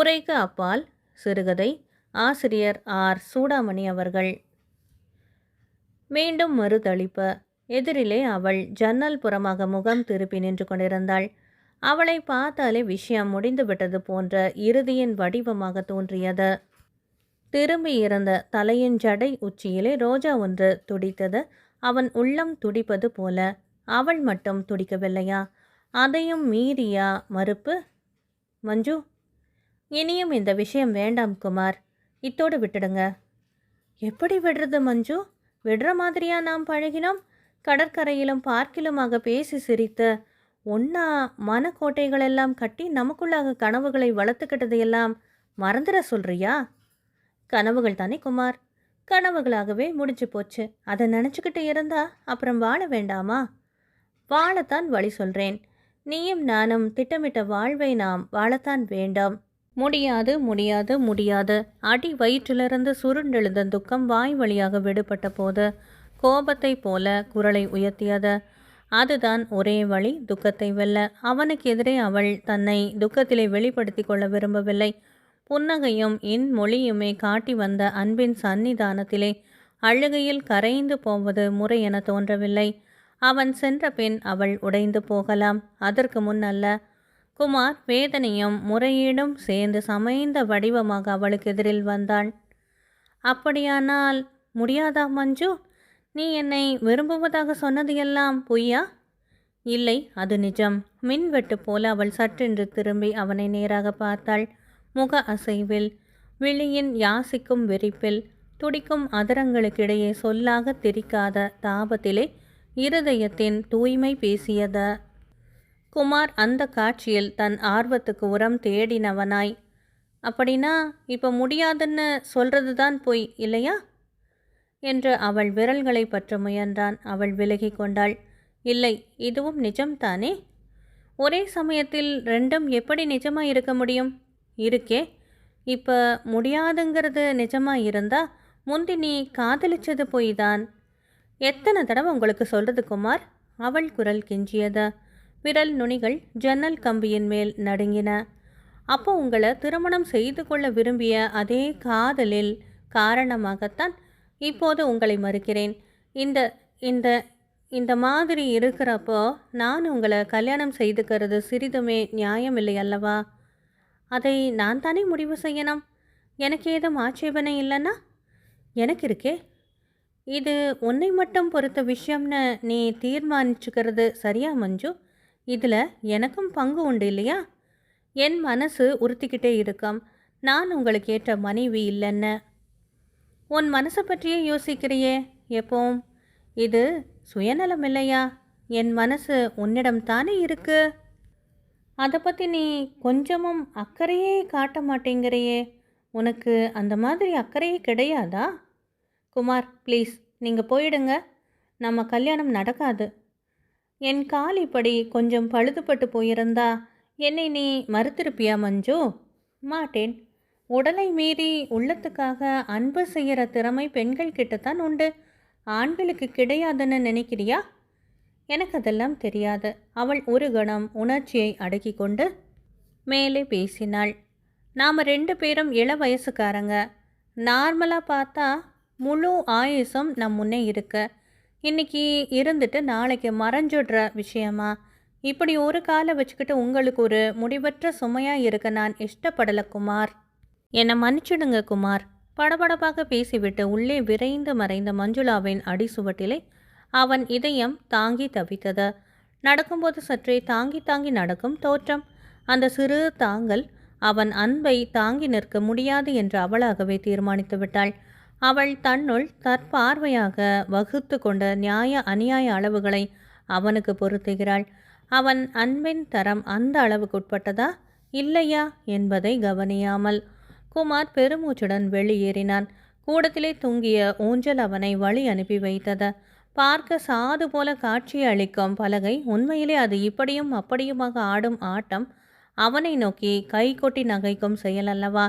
உரைக்கு அப்பால் சிறுகதை ஆசிரியர் ஆர். சூடாமணி அவர்கள். மீண்டும் மறுதளிப்பு எதிரிலே அவள் ஜன்னல் புறமாக முகம் திருப்பி நின்று கொண்டிருந்தாள். அவளை பார்த்தாலே விஷயம் முடிந்துவிட்டது போன்ற இறுதியின் வடிவமாக தோன்றியது. திரும்பி இருந்த தலையின் ஜடை உச்சியிலே ரோஜா ஒன்று துடித்தது. அவன் உள்ளம் துடிப்பது போல அவள் மட்டும் துடிக்கவில்லையா? அதையும் மீறியா மறுப்பு? மஞ்சு இனியும் இந்த விஷயம் வேண்டாம் குமார். இத்தோடு விட்டுடுங்க. எப்படி விடுறது மஞ்சு? விடுற மாதிரியா நாம் பழகினோம்? கடற்கரையிலும் பார்க்கிலுமாக பேசி சிரித்து ஒன்னா மனக்கோட்டைகளெல்லாம் கட்டி நமக்குள்ளாக கனவுகளை வளர்த்துக்கிட்டதையெல்லாம் மறந்துட சொல்றியா? கனவுகள் தானே குமார். கனவுகளாகவே முடிஞ்சு போச்சு. அதை நினச்சிக்கிட்டு இருந்தா அப்புறம் வாழ வேண்டாமா? வாழத்தான் வழி சொல்கிறேன் நீயும் நானும் திட்டமிட்ட வாழ்வை நாம் வாழத்தான் வேண்டாம். முடியாது முடியாது முடியாது. அடி வயிற்றிலிருந்து சுருண்டெழுந்த துக்கம் வாய் வழியாக விடுபட்ட போது கோபத்தைப் போல குரலை உயர்த்தியது. அதுதான் ஒரே வழி துக்கத்தை வெல்ல. அவனுக்கு எதிரே அவள் தன்னை துக்கத்திலே வெளிப்படுத்தி கொள்ள விரும்பவில்லை. புன்னகையும் இன் மொழியுமே காட்டி வந்த அன்பின் சந்நிதானத்திலே அழுகையில் கரைந்து போவது முறை என தோன்றவில்லை. அவன் சென்ற பின் அவள் உடைந்து போகலாம். அதற்கு முன் அல்ல. குமார் வேதனையும் முறையீடும் சேர்ந்து சமைந்த வடிவமாக அவளுக்கு எதிரில் வந்தாள் அப்படியானால் முடியாதா மஞ்சு? நீ என்னை விரும்புவதாக சொன்னது எல்லாம் பொய்யா? இல்லை அது நிஜம். மின்வெட்டு போல அவள் சற்றென்று திரும்பி அவனை நேராக பார்த்தாள். முக அசைவில் விழியின் யாசிக்கும் வெறிப்பில் துடிக்கும் அதரங்களுக்கிடையே சொல்லாக திரிக்காத தாபத்திலே இருதயத்தின் தூய்மை பேசியத குமார் அந்த காட்சியில் தன் ஆர்வத்துக்கு உரம் தேடினவனாய் அப்படின்னா இப்போ முடியாதுன்னு சொல்றது தான் பொய் இல்லையா? என்று அவள் விரல்களை பற்ற முயன்றான். அவள் விலகி கொண்டாள். இல்லை இதுவும் நிஜம்தானே? ஒரே சமயத்தில் ரெண்டும் எப்படி நிஜமாக இருக்க முடியும்? இருக்கே இப்போ முடியாதுங்கிறது நிஜமாக இருந்தா முந்தி நீ காதலிச்சது பொய் தான் எத்தனை தடவை உங்களுக்கு சொல்கிறது குமார்? அவள் குரல் கெஞ்சியது. விரல் நுனிகள் ஜன்னல் கம்பியின் மேல் நடுங்கின. அப்போ உங்களை திருமணம் செய்து கொள்ள விரும்பிய அதே காதலில் காரணமாகத்தான் இப்போது உங்களை மறுக்கிறேன். இந்த இந்த இந்த மாதிரி இருக்கிறப்போ நான் உங்களை கல்யாணம் செய்துக்கிறது சிறிதுமே நியாயம் இல்லை அல்லவா? அதை நான் தானே முடிவு செய்யணும்? எனக்கு ஏதும் ஆட்சேபனை இல்லைன்னா? எனக்கு இருக்கே. இது உன்னை மட்டும் பொறுத்த விஷயம்னு நீ தீர்மானிச்சுக்கிறது சரியா மஞ்சு? இதில் எனக்கும் பங்கு உண்டு இல்லையா? என் மனசு உறுத்திக்கிட்டே இருக்கும். நான் உங்களுக்கு ஏற்ற மனைவி இல்லைன்னு. உன் மனசை பற்றியே யோசிக்கிறியே எப்போவும். இது சுயநலம் இல்லையா? என் மனசு உன்னிடம் தானே இருக்கு? அதை பற்றி நீ கொஞ்சமும் அக்கறையே காட்ட மாட்டேங்கிறையே. உனக்கு அந்த மாதிரி அக்கறையே கிடையாதா? குமார் ப்ளீஸ் நீங்கள் போயிடுங்க. நம்ம கல்யாணம் நடக்காது. என் கால் இப்படி கொஞ்சம் பழுதுபட்டு போயிருந்தா என்னை நீ மறுத்திருப்பியா மஞ்சு? மாட்டேன். உடலை மீறி உள்ளத்துக்காக அன்பு செய்கிற திறமை பெண்கள் கிட்டத்தான் உண்டு. ஆண்களுக்கு கிடையாதுன்னு நினைக்கிறியா? எனக்கு அதெல்லாம் தெரியாது. அவள் ஒரு கணம் உணர்ச்சியை அடக்கி கொண்டு மேலே பேசினாள். நாம் ரெண்டு பேரும் இள வயசுக்காரங்க. நார்மலாக பார்த்தா முழு ஆயுசம் நம் முன்னே இருக்குது இன்னைக்கு இருந்துட்டு நாளைக்கு மறைஞ்சிடுற விஷயமா? இப்படி ஒரு காலை வச்சுக்கிட்டு உங்களுக்கு ஒரு முடிவற்ற சுமையாக இருக்க நான் இஷ்டப்படலை குமார். என்னை மன்னிச்சிடுங்க குமார். படபடப்பாக பேசிவிட்டு உள்ளே விரைந்து மறைந்த மஞ்சுளாவின் அடிசுவட்டிலே அவன் இதயம் தாங்கி தவித்தது. நடக்கும்போது சற்றே தாங்கி தாங்கி நடக்கும் தோற்றம். அந்த சிறு தாங்கல் அவன் அன்பை தாங்கி நிற்க முடியாது என்று அவளாகவே தீர்மானித்து விட்டாள் அவள் தன்னுள் தற்பார்வையாக வகுத்து கொண்ட நியாய அநியாய அளவுகளை அவனுக்கு பொருத்துகிறாள். அவன் அன்பின் தரம் அந்த அளவுக்குட்பட்டதா? இல்லையா? என்பதை கவனியாமல் குமார் பெருமூச்சுடன் வெளியேறினான். கூடத்திலே தூங்கிய ஊஞ்சல் அவனை வழி அனுப்பி வைத்தது. பார்க்க சாது போல காட்சி அளிக்கும் பலகை உண்மையிலே அது இப்படியும் அப்படியுமாக ஆடும் ஆட்டம் அவனை நோக்கி கை கொட்டி நகைக்கும் செயல் அல்லவா?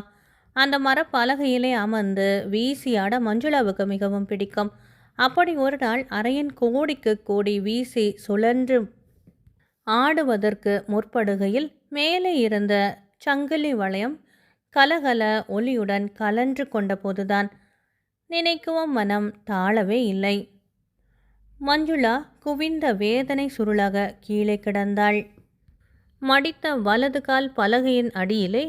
அந்த மரப்பலகையிலே அமர்ந்து வீசியாட மஞ்சுளாவுக்கு மிகவும் பிடிக்கும். அப்படி ஒரு நாள் அறையின் கோடிக்கு கோடி வீசி சுழன்று ஆடுவதற்கு முற்படுகையில் மேலே இருந்த சங்கிலி வளையம் கலகல ஒளியுடன் கலன்று கொண்டபோதுதான் நினைக்கவும் மனம் தாழவே இல்லை. மஞ்சுளா குவிந்த வேதனை சுருளாக கீழே கிடந்தாள். மடித்த வலது கால் பலகையின் அடியிலே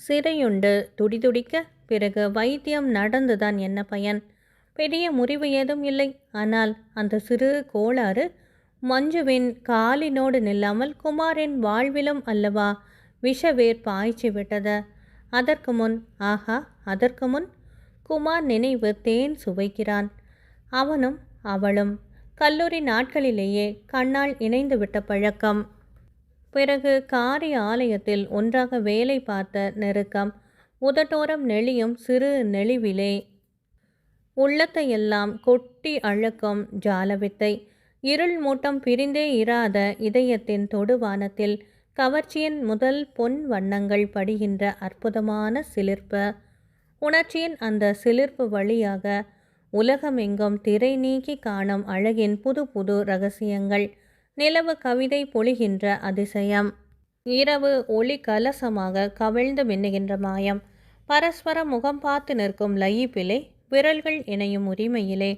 சிறையுண்டு. துடிதுடிக்க பிறகு வைத்தியம் நடந்துதான் என்ன பயன்? பெரிய முறிவு ஏதும் இல்லை. ஆனால் அந்த சிறு கோளாறு மஞ்சுவின் காலினோடு நில்லாமல் குமாரின் வாழ்விலும் அல்லவா விஷவேர் பாய்ச்சி விட்டது. அதற்கு முன் ஆஹா அதற்கு முன் குமார் நினைவு தேன் சுவைக்கிறான். அவனும் அவளும் கல்லூரி நாட்களிலேயே கண்ணால் இணைந்து விட்ட பழக்கம். பிறகு காரி ஆலயத்தில் ஒன்றாக வேலை பார்த்த நெருக்கம் உதட்டோரம் நெளியும் சிறு நெளிவிலே. உள்ளத்தையெல்லாம் கொட்டி அழுக்கும் ஜாலவித்தை. இருள் மூட்டம் பிரிந்தே இராத இதயத்தின் தொடுவானத்தில் கவர்ச்சியின் முதல் பொன் வண்ணங்கள் படுகின்ற அற்புதமான சிலிர்ப்பு. உணர்ச்சியின் அந்த சிலிர்ப்பு வழியாக உலகமெங்கும் திரை நீக்கி காணும் அழகின் புது புது ரகசியங்கள். நிலவு கவிதை பொழிகின்ற அதிசயம். இரவு ஒளி கலசமாக கவிழ்ந்து மின்னுகின்ற மாயம். பரஸ்பர முகம் பார்த்து நிற்கும் லயிப்பிலே விரல்கள் இணையும் உரிமையிலே.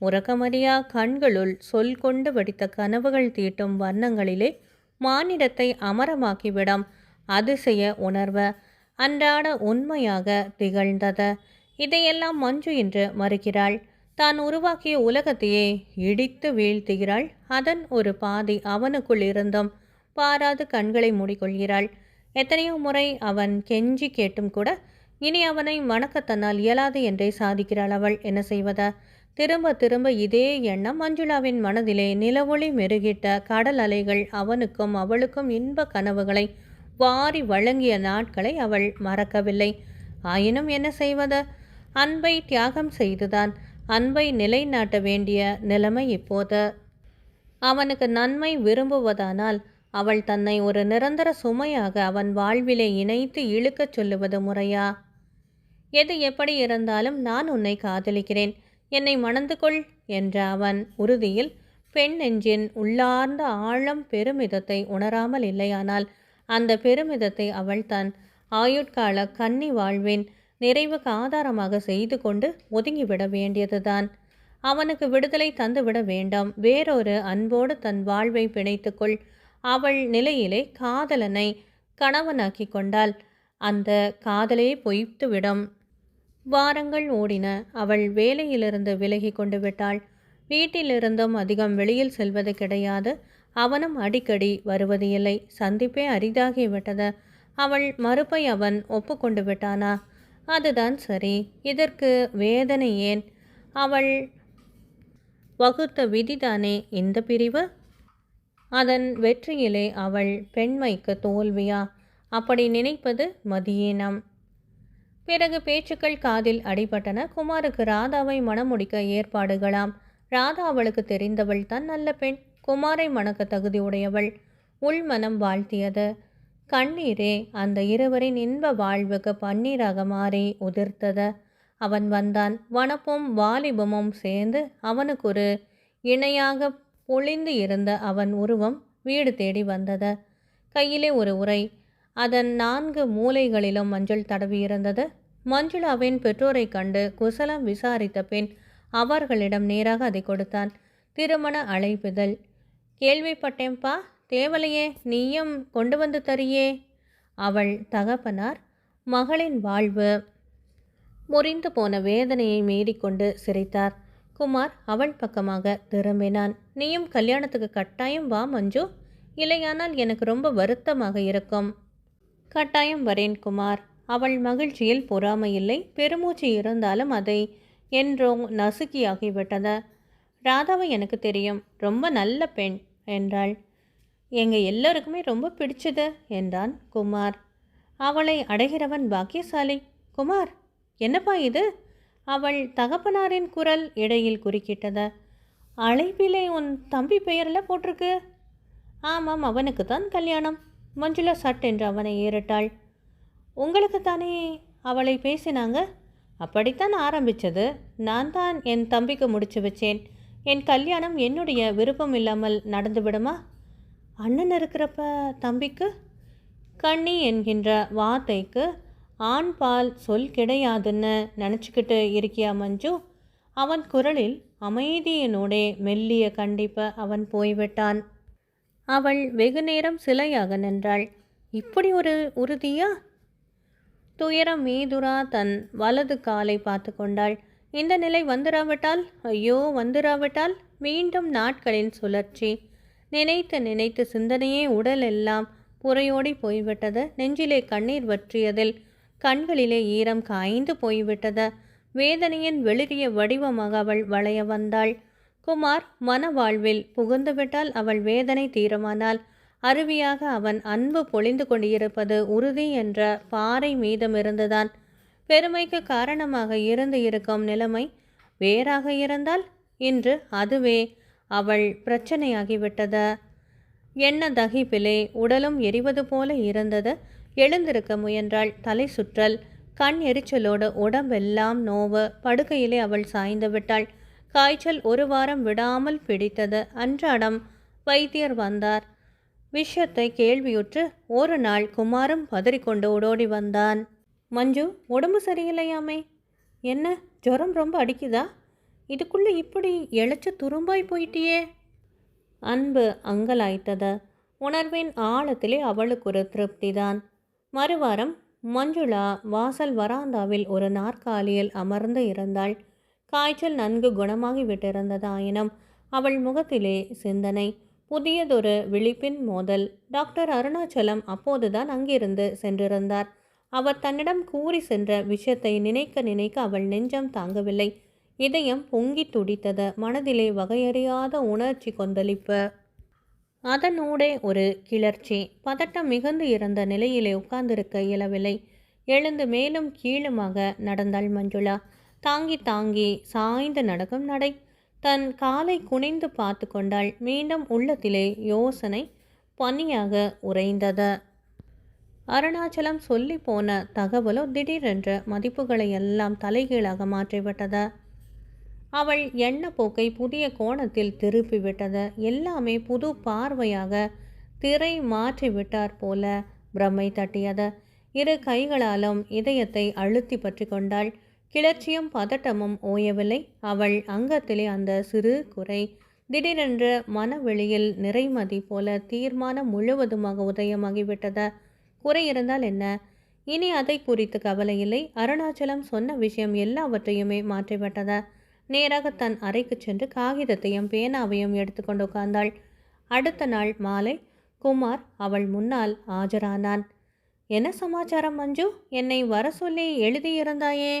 உறக்கமறியா கண்களுள் சொல் கொண்டு வடித்த கனவுகள் தீட்டும் வர்ணங்களிலே மானிடத்தை அமரமாக்கிவிடும். அதிசய உணர்வு. அன்றாட உண்மையாக திகழ்ந்தது. இதையெல்லாம் மஞ்சு என்று மறுக்கிறாள். தான் உருவாக்கிய உலகத்தையே இடித்து வீழ்த்துகிறாள். அதன் ஒரு பாதி அவனுக்குள் இருந்தும் பாராது கண்களை மூடிக்கொள்கிறாள். எத்தனையோ முறை அவன் கெஞ்சி கேட்டும் கூட இனி அவனை மணக்க தன்னால் இயலாது என்றே சாதிக்கிறாள் அவள். என்ன செய்வதா? திரும்ப திரும்ப இதே எண்ணம் மஞ்சுளாவின் மனதிலே நிலவொளி மெருகிட்ட கடல் அலைகள் அவனுக்கும் அவளுக்கும் இன்ப கனவுகளை வாரி வழங்கிய நாட்களை அவள் மறக்கவில்லை. ஆயினும் என்ன செய்வது? அன்பை தியாகம் செய்துதான் அன்பை நிலைநாட்ட வேண்டிய நிலைமை இப்போது. அவனுக்கு நன்மை விரும்புவதானால் அவள் தன்னை ஒரு நிரந்தர சுமையாக அவன் வாழ்விலே இணைத்து இழுக்கச் சொல்லுவது முறையா? எது எப்படி இருந்தாலும் நான் உன்னை காதலிக்கிறேன் என்னை மணந்து கொள் என்ற அவன் உறுதியில் பெண் நெஞ்சின் உள்ளார்ந்த ஆழம் பெருமிதத்தை உணராமல் இல்லையானால் அந்த பெருமிதத்தை அவள் தன் ஆயுட்கால கன்னி வாழ்வின். நிறைவுக்கு ஆதாரமாக செய்து கொண்டு ஒதுங்கிவிட வேண்டியதுதான். அவனுக்கு விடுதலை தந்துவிட வேண்டாம். வேறொரு அன்போடு தன் வாழ்வை பிணைத்துக்கொள். அவள் நிலையிலே காதலனை கணவனாக்கி கொண்டால் அந்த காதலே பொய்த்துவிடும். வாரங்கள் ஓடின. அவள் வேலையிலிருந்து விலகி கொண்டு விட்டாள். வீட்டிலிருந்தும் அதிகம் வெளியில் செல்வது கிடையாது. அவனும் அடிக்கடி வருவது இல்லை. சந்திப்பே அரிதாகிவிட்டது. அவள் மறுப்பை அவன் ஒப்புக்கொண்டு விட்டானா? அதுதான் சரி. இதற்கு வேதனை ஏன்? அவள் வகுத்த விதிதானே இந்த பிரிவு? அதன் வெற்றியிலே அவள் பெண்மைக்கு தோல்வியா? அப்படி நினைப்பது மதியீனம். பிறகு பேச்சுக்கள் காதில் அடிபட்டன. குமாருக்கு ராதாவை மணமுடிக்க ஏற்பாடுகளாம். ராதா அவளுக்கு தெரிந்தவள் தான் நல்ல பெண். குமாரை மணக்க தகுதியுடையவள். உள்மனம் வாழ்த்தியது. கண்ணீரே அந்த இருவரின் இன்ப வாழ்வுக்கு பன்னீராக மாறி உதிர்த்தது. அவன் வந்தான். வனப்பும் வாலிபமும் சேர்ந்து அவனுக்கு ஒரு இணையாக பொழிந்து இருந்த அவன் உருவம் வீடு தேடி வந்தது. கையிலே ஒரு உரை அதன் நான்கு மூலைகளிலும் மஞ்சள் தடவி இருந்தது. மஞ்சுளாவின் பெற்றோரை கண்டு குசலம் விசாரித்த பின் அவர்களிடம் நேராக அதை கொடுத்தான். திருமண அழைப்புதல் கேள்விப்பட்டேன்பா? தேவலையே நீயும் கொண்டு வந்து தரியே. அவள் தகப்பனார் மகளின் வாழ்வு. முறிந்து போன வேதனையை மீறிக்கொண்டு சிரித்தார். குமார் அவள் பக்கமாக திரும்பினான். நீயும் கல்யாணத்துக்கு கட்டாயம் வா மஞ்சு. இல்லையானால் எனக்கு ரொம்ப வருத்தமாக இருக்கும். கட்டாயம் வரேன் குமார். அவள் மகிழ்ச்சியில் பொறாமையில்லை பெருமூச்சு இருந்தாலும் அதை என்றோ நசுக்கியாகிவிட்டது. ராதாவை எனக்கு தெரியும். ரொம்ப நல்ல பெண் என்றாள். எங்கள் எல்லோருக்குமே ரொம்ப பிடிச்சது என்றான் குமார். அவளை அடைகிறவன் பாக்கியசாலி. குமார் என்னப்பா இது? அவள் தகப்பனாரின் குரல் இடையில் குறுக்கிட்டத. அழைப்பிலே உன் தம்பி பெயரில் போட்டிருக்கு. ஆமாம் அவனுக்கு தான் கல்யாணம். மஞ்சுளா சட் என்று அவனை ஏறிட்டாள். உங்களுக்கு தானே அவளை பேசினாங்க? அப்படித்தான் ஆரம்பித்தது நான் தான் என் தம்பிக்கு முடிச்சு வச்சேன். என் கல்யாணம் என்னுடைய விருப்பம் இல்லாமல் நடந்துவிடுமா? அண்ணன் இருக்கிறப்ப தம்பிக்கு? கண்ணி என்கின்ற வார்த்தைக்கு ஆண் பால் சொல் கிடையாதுன்னு நினச்சிக்கிட்டு இருக்கியா மஞ்சு? அவன் குரலில் அமைதியினோடே மெல்லிய கண்டிப்ப அவன் போய்விட்டான். அவள் வெகு நேரம் சிலையாக நின்றாள். இப்படி ஒரு உறுதியா? துயரம் மீதுரா தன் வலது காலை பார்த்து கொண்டாள். இந்த நிலை வந்துராவிட்டால்? ஐயோ வந்துராவிட்டால்? மீண்டும் நாட்களின் சுழற்சி. நினைத்து நினைத்து சிந்தனையே உடல் எல்லாம் புறையோடி போய்விட்டது. நெஞ்சிலே கண்ணீர் வற்றியதில் கண்களிலே ஈரம் காய்ந்து போய்விட்டது. வேதனையின் வெளிரிய வடிவமாக அவள் வளைய வந்தாள். குமார் மன வாழ்வில் புகுந்துவிட்டால் அவள் வேதனை தீரமானால் அருவியாக அவன் அன்பு பொழிந்து கொண்டிருப்பது உறுதி என்ற பாறை மீதமிருந்துதான். பெருமைக்கு காரணமாக இருந்து இருக்கும் நிலைமை வேறாக இருந்தால் இன்று அதுவே அவள் பிரச்சனையாகிவிட்டது. எண்ண தகிப்பிலே உடலும் எரிவது போல இருந்தது. எழுந்திருக்க முயன்றாள் தலை சுற்றல். கண் எரிச்சலோடு உடம்பெல்லாம் நோவு. படுக்கையிலே அவள் சாய்ந்து விட்டாள். காய்ச்சல் ஒரு வாரம் விடாமல் பிடித்தது. அன்றாடம் வைத்தியர் வந்தார். விஷயத்தை கேள்வியுற்று ஒரு நாள் குமாரும் பதறிக்கொண்டு ஓடோடி வந்தான். மஞ்சு உடம்பு சரியில்லையாமே? என்ன ஜுரம் ரொம்ப அடிக்குதா? இதுக்குள்ளே இப்படி இழைச்ச துரும்பாய் போயிட்டியே? அன்பு அங்கலாய்த்தது. உணர்வின் ஆழத்திலே அவளுக்கு ஒரு திருப்திதான். மறுவாரம் மஞ்சுளா வாசல் வராந்தாவில் ஒரு நாற்காலியில் அமர்ந்து இருந்தாள். காய்ச்சல் நன்கு குணமாகி விட்டிருந்ததாயினும் அவள் முகத்திலே சிந்தனை. புதியதொரு விழிப்பின் மோதல். டாக்டர் அருணாச்சலம் அப்போதுதான் அங்கிருந்து சென்றிருந்தார். அவர் தன்னிடம் கூறி சென்ற விஷயத்தை நினைக்க நினைக்க அவள் நெஞ்சம் தாங்கவில்லை. இதயம் பொங்கி துடித்தது. மனதிலே வகையறியாத உணர்ச்சி கொந்தளிப்பு. அதனூடே ஒரு கிளர்ச்சி. பதட்டம் மிகுந்து இருந்த நிலையிலே உட்கார்ந்திருக்க இயலவில்லை. எழுந்து மேலும் கீழுமாக நடந்தாள் மஞ்சுளா. தாங்கி தாங்கி சாய்ந்து நடக்கும் நடை. தன் காலை குனிந்து பார்த்து கொண்டாள். மீண்டும் உள்ளத்திலே யோசனை பனியாக உறைந்தது. அருணாச்சலம் சொல்லி போன தகவலோ திடீரென்ற மதிப்புகளை எல்லாம் தலைகீழாக மாற்றிவிட்டது. அவள் எண்ண போக்கை புதிய கோணத்தில் திருப்பிவிட்டது எல்லாமே புது பார்வையாக திரை மாற்றி விட்டார் போல பிரமை தட்டியது. இரு கைகளாலும் இதயத்தை அழுத்தி பற்றி கொண்டாள். கிளர்ச்சியும் பதட்டமும் ஓயவில்லை. அவள் அங்கத்திலே அந்த சிறு குறை திடீரென்று மனவெளியில் நிறைமதி போல தீர்மானம் முழுவதுமாக உதயமாகிவிட்டது. குறை இருந்தால் என்ன? இனி அதை குறித்து கவலை இல்லை. அருணாச்சலம் சொன்ன விஷயம் எல்லாவற்றையுமே மாற்றிவிட்டது. நேராக தன் அறைக்கு சென்று காகிதத்தையும் பேனாவையும் எடுத்துக்கொண்டு உட்கார்ந்தாள். அடுத்த நாள் மாலை குமார் அவள் முன்னால் ஆஜரானான். என்ன சமாச்சாரம் மஞ்சு? என்னை வர சொல்லி எழுதியிருந்தாயே?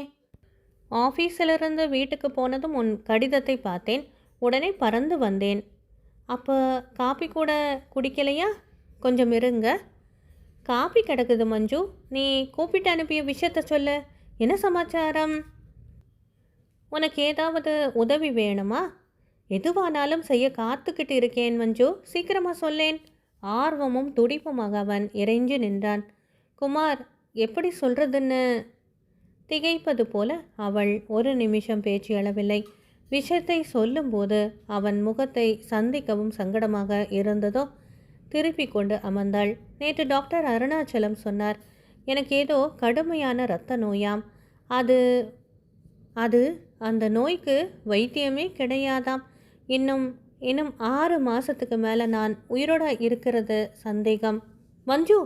ஆஃபீஸிலிருந்து வீட்டுக்கு போனதும் உன் கடிதத்தை பார்த்தேன். உடனே பறந்து வந்தேன். அப்போ காப்பி கூட குடிக்கலையா? கொஞ்சம் இருங்க. காப்பி கிடக்குது மஞ்சு. நீ கூப்பிட்டு அனுப்பிய விஷயத்த சொல்லு. என்ன சமாச்சாரம்? உனக்கு ஏதாவது உதவி வேணுமா? எதுவானாலும் செய்ய காத்துக்கிட்டு இருக்கேன் மஞ்சு. சீக்கிரமாக சொல்லேன். ஆர்வமும் துடிப்புமாக அவன் இறைஞ்சு நின்றான். குமார் எப்படி சொல்கிறதுன்னு திகைப்பது போல அவள் ஒரு நிமிஷம் பேச்சு அளவில்லை. விஷயத்தை சொல்லும்போது அவன் முகத்தை சந்திக்கவும் சங்கடமாக இருந்ததோ திருப்பி கொண்டு அமர்ந்தாள். நேற்று டாக்டர் அருணாச்சலம் சொன்னார் எனக்கு ஏதோ கடுமையான இரத்த நோயாம். அது அது அந்த நோய்க்கு வைத்தியமே கிடையாதாம். இன்னும் இன்னும் ஆறு மாதத்துக்கு மேலே நான் உயிரோட இருக்கிறது சந்தேகம். மஞ்சு!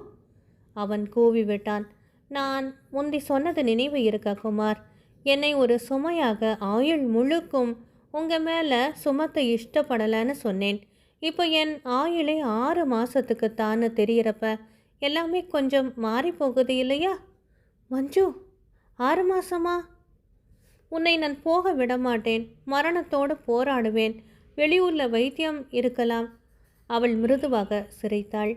அவன் கூவி விட்டான் நான் முந்தி சொன்னது நினைவு இருக்கா குமார். என்னை ஒரு சுமையாக ஆயுள் முழுக்கும் உங்கள் மேலே சுமத்த இஷ்டப்படலைன்னு சொன்னேன். இப்போ என் ஆயுளே ஆறு மாதத்துக்கு தான்னு தெரியறப்ப எல்லாமே கொஞ்சம் மாறி போகுது இல்லையா? மஞ்சு! ஆறு மாதமா உன்னை நான் போக விட மாட்டேன் மரணத்தோடு போராடுவேன். வெளியூரில் வைத்தியம் இருக்கலாம். அவள் மிருதுவாக சிரித்தாள்.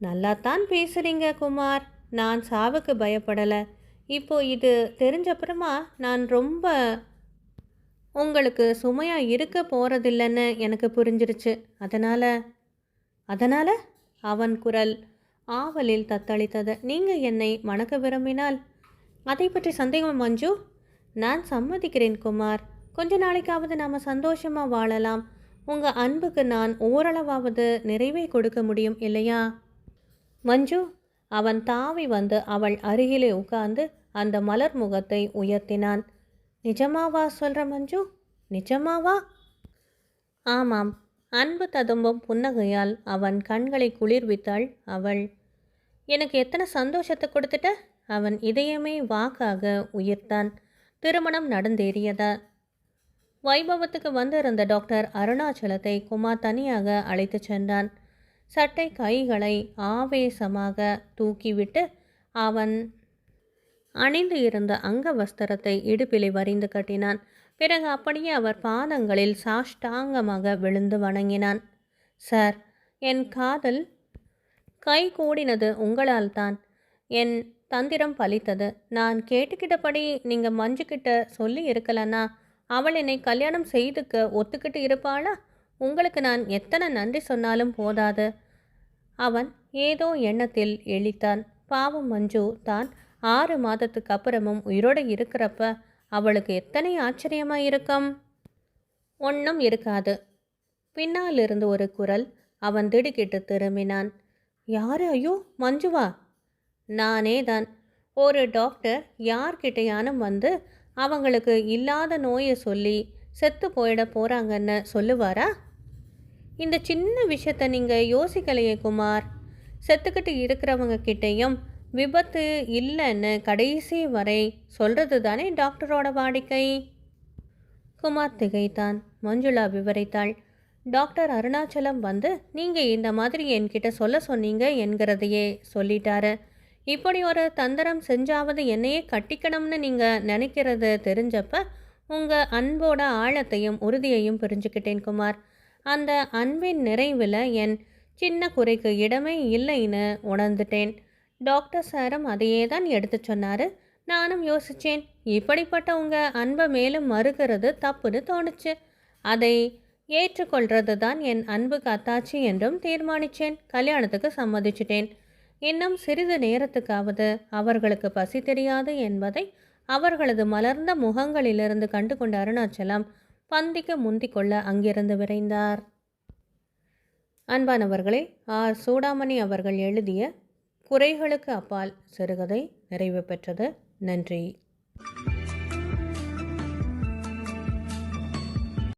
நல்லாத்தான் பேசுறீங்க குமார். நான் சாவுக்கு பயப்படலை. இப்போ இது தெரிஞ்சப்புறமா நான் ரொம்ப உங்களுக்கு சுமையாக இருக்க போகிறதில்லன்னு எனக்கு புரிஞ்சிருச்சு. அதனால் அதனால்? அவன் குரல் ஆவலில் தத்தளித்தது. நீங்கள் என்னை மணக்க விரும்பினால்? அதை பற்றி சந்தேகம் மஞ்சு? நான் சம்மதிக்கிறேன் குமார். கொஞ்ச நாளைக்காவது நாம் சந்தோஷமாக வாழலாம். உங்கள் அன்புக்கு நான் ஓரளவாவது நிறைவே கொடுக்க முடியும் இல்லையா? மஞ்சு அவன் தாவி வந்து அவள் அருகிலே உட்கார்ந்து அந்த மலர் முகத்தை உயர்த்தினான். நிஜமாவா? சொல்கிற மஞ்சு. நிஜமாவா? ஆமாம். அன்பு ததும்பும் புன்னகையால் அவன் கண்களை குளிர்வித்தாள் அவள். எனக்கு எத்தனை சந்தோஷத்தை கொடுத்துட்ட? அவன் இதயமே வாக்காக உயிர்த்தான். திருமணம் நடந்தேறியதா. வைபவத்துக்கு வந்திருந்த டாக்டர் அருணாச்சலத்தை குமார் தனியாக அழைத்துச் சென்றான். சட்டை கைகளை ஆவேசமாக தூக்கிவிட்டு அவன் அணிந்து இருந்த அங்க வஸ்திரத்தை இடுப்பிலை வரிந்து கட்டினான். பிறகு அப்படியே அவர் பாதங்களில் சாஷ்டாங்கமாக விழுந்து வணங்கினான். சார் என் காதல் கை கூடினது உங்களால் தான் என் தந்திரம் பலித்தது. நான் கேட்டுக்கிட்டபடி நீங்கள் மஞ்சுக்கிட்ட சொல்லி இருக்கலன்னா அவள் என்னை கல்யாணம் செய்துக்க ஒத்துக்கிட்டு இருப்பாளா? உங்களுக்கு நான் எத்தனை நன்றி சொன்னாலும் போதாது. அவன் ஏதோ எண்ணத்தில் எழித்தான். பாவம் மஞ்சு தான் ஆறு மாதத்துக்கு அப்புறமும் உயிரோடு இருக்கிறப்ப அவளுக்கு எத்தனை ஆச்சரியமாக இருக்கும்? ஒன்றும் இருக்காது. பின்னால் இருந்து ஒரு குரல் அவன் திடுக்கிட்டு திரும்பினான். யாரு ஐயோ? மஞ்சுவா? நானே தான் ஒரு டாக்டர் யார்கிட்டையானும் வந்து அவங்களுக்கு இல்லாத நோயை சொல்லி செத்து போயிட போகிறாங்கன்னு சொல்லுவாரா? இந்த சின்ன விஷயத்த நீங்கள் யோசிக்கலையே குமார். செத்துக்கிட்டு இருக்கிறவங்க கிட்டேயும் விபத்து இல்லைன்னு கடைசி வரை சொல்கிறது தானே டாக்டரோட வாடிக்கை? குமார் திகைத்தான். மஞ்சுளா விவரித்தாள். டாக்டர் அருணாச்சலம் வந்து நீங்கள் இந்த மாதிரி என்கிட்ட சொல்ல சொன்னீங்க என்கிறதையே சொல்லிட்டாரு. இப்படி ஒரு தந்திரம் செஞ்சாவது என்னையே கட்டிக்கணும்னு நீங்கள் நினைக்கிறது தெரிஞ்சப்ப உங்கள் அன்போட ஆழத்தையும் உறுதியையும் புரிஞ்சுக்கிட்டேன் குமார். அந்த அன்பின் நிறைவில் என் சின்ன குறைக்கு இடமே இல்லைன்னு உணர்ந்துட்டேன். டாக்டர் சாரும் அதையே தான் எடுத்து சொன்னார். நானும் யோசித்தேன் இப்படிப்பட்ட உங்கள் அன்பை மேலும் மறுக்கிறது தப்புன்னு தோணுச்சு. அதை ஏற்றுக்கொள்றது தான் என் அன்புக்கு அத்தாச்சி என்றும் தீர்மானித்தேன் கல்யாணத்துக்கு சம்மதிச்சிட்டேன். இன்னும் சிறிது நேரத்துக்காவது அவர்களுக்கு பசி தெரியாது என்பதை அவர்களது மலர்ந்த முகங்களிலிருந்து கண்டு கொண்ட அருணாச்சலம் பந்திக்கு முந்திக்கொள்ள அங்கிருந்து விரைந்தார். அன்பானவர்களே ஆர். சூடாமணி அவர்கள் எழுதிய குறைகளுக்கு அப்பால் சிறுகதை நிறைவு பெற்றது. நன்றி.